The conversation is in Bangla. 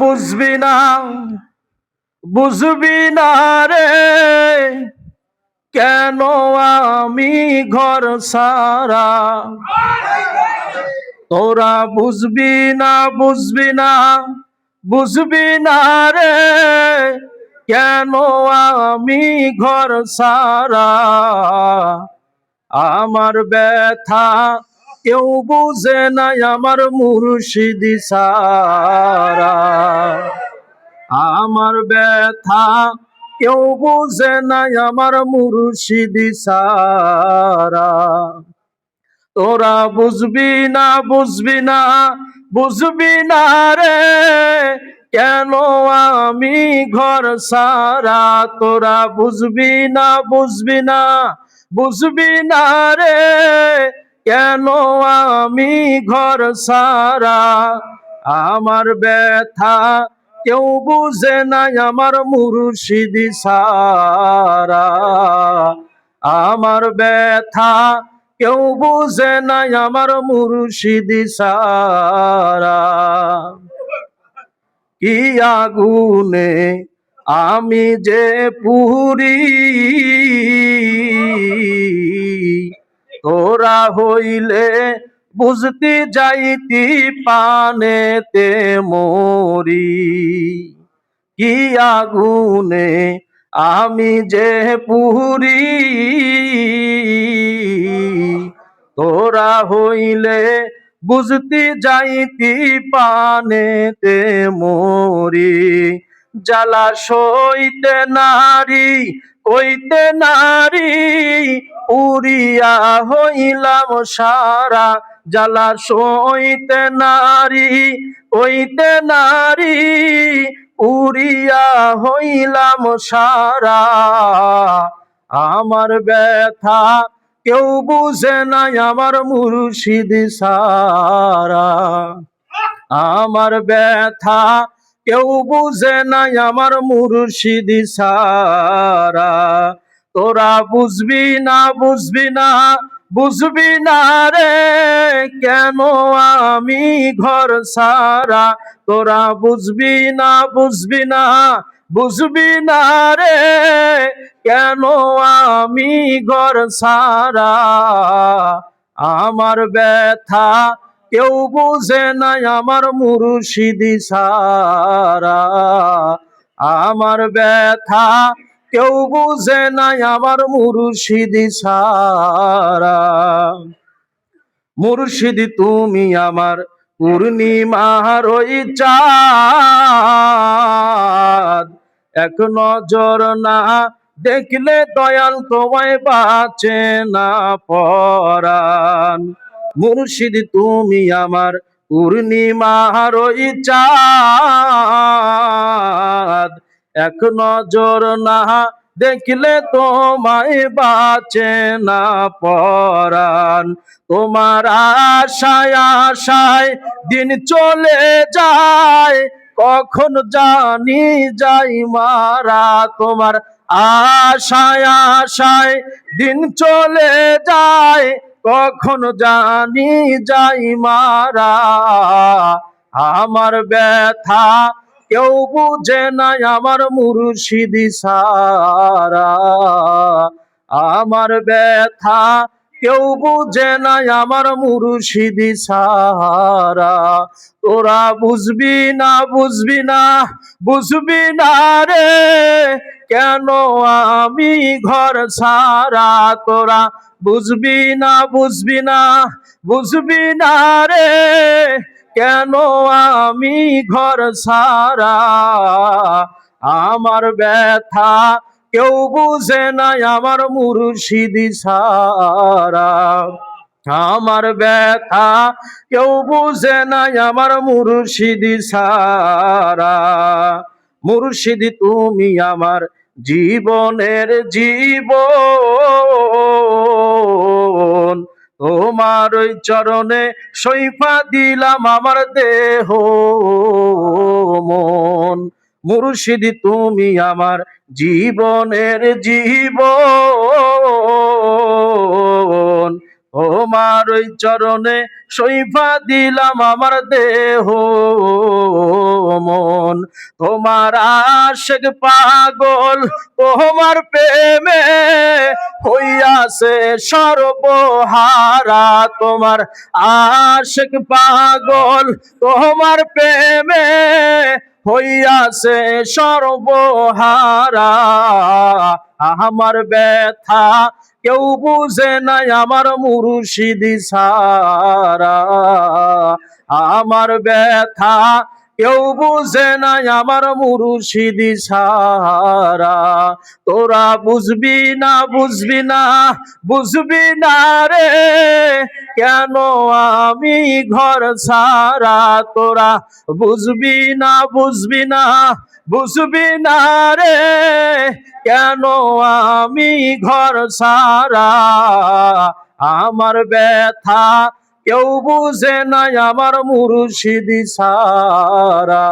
বুঝবি না বুঝবি না রে। কেন আমি ঘর সারা? তোরা বুঝবি না বুঝবি না বুঝবি না রে। কেন আমি ঘর সারা? আমার ব্যথা কেউ বুঝে নাই আমার মুর্শিদি সারা। আমার ব্যথা, কেউ বুঝে নাই আমার মুর্শিদি সারা। তোরা বুঝবি না বুঝবি না বুঝবি না রে, কেন আমি ঘর সারা? তোরা বুঝবি না বুঝবি না বুঝবি না রে কেন আমি ঘর সারা? আমার ব্যথা কেউ বুঝে নাই, আমার মুর্শিদি সারা। আমার ব্যথা কেউ বুঝে নাই, আমার মুর্শিদি সারা। কি আগুনে আমি যে পুরি? তোরা হইলে বুঝতে যাইতি পানেতে মরি। কি আগুনে আমি যে পুরি। তোরা হইলে বুঝতে যাইতি পানেতে মরি। জ্বালা সইতে নারী, কইতে নারী উড়িয়া হইলাম সারা জ্বালা সইতে নারী কইতে নারী, উড়িয়া হইলাম সারা। আমার ব্যথা কেউ বুঝে নাই আমার মুর্শিদ সারা। আমার ব্যথা কেউ বুঝে নাই আমার মুর্শিদ সারা। তোরা বুঝবি না বুঝবি না বুঝবি না রে, কেন আমি ঘর সারা তোরা বুঝবি না বুঝবি না বুঝবি না রে, কেন আমি ঘর সারা আমার ব্যথা কেউ বুঝে নাই, আমার মুর্শিদি সারা। আমার ব্যথা কেউ বুঝে নাই আমার মুর্শিদি সারা মুর্শিদি তুমি আমার পূর্ণিমার ওই চাঁদ। এক নজর না দেখলে দয়াল তোমায় বাঁচে না পরাণ। মুর্শিদ তুমি আমার পূর্ণিমার ওই চাঁদ। এক নজর না দেখলে তোমায় বাঁচে না পরাণ। তোমার আশায় আশায় দিন চলে যায়, কখন জানি যাই মারা। তোমার আশায় আশায় দিন চলে যায়, কখন জানি যাই মারা। আমার ব্যথা কেউ বুঝে নাই আমার মুর্শিদি সারা। আমার ব্যথা, কেউ বুঝে নাই আমার মুর্শিদি সারা। তোরা বুঝবি না বুঝবি না বুঝবি না রে। কেন আমি ঘর সারা? তোরা বুঝবি না বুঝবি না বুঝবি না রে। কেন আমি ঘর সারা? আমার ব্যথা কেউ বুঝে নাই আমার মুর্শিদি সারা। আমার ব্যথা কেউ বুঝে নাই আমার মুর্শিদি সারা। মুর্শিদি, তুমি আমার জীবনের জীবন তোমার ওই চরণে সৈফা দিলাম আমার দেহ মন। মুর্শিদি তুমি আমার জীবনের জীবন তোমার ওই চরণে সৈফা দিলাম আমার দেহ মন। তোমার আশেক পাগল তোমার প্রেমে হইয়াছে সর্বহারা। তোমার আশেক পাগল তোমার প্রেমে হইয়াছে সর্বহারা। আমার ব্যথা কেউ বুঝে নাই আমার মুরুষিদি সারা। আমার ব্যথা কেউ বুঝে নাই আমার মুর্শিদি সারা তোরা বুঝবি না বুঝবি না বুঝবি না রে। কেন আমি ঘর সারা তোরা বুঝবি না বুঝবি না বুঝবি না রে। কেন আমি ঘর সারা আমার ব্যথা কেউ বুঝে নাই আমার মুরুষিদি সারা।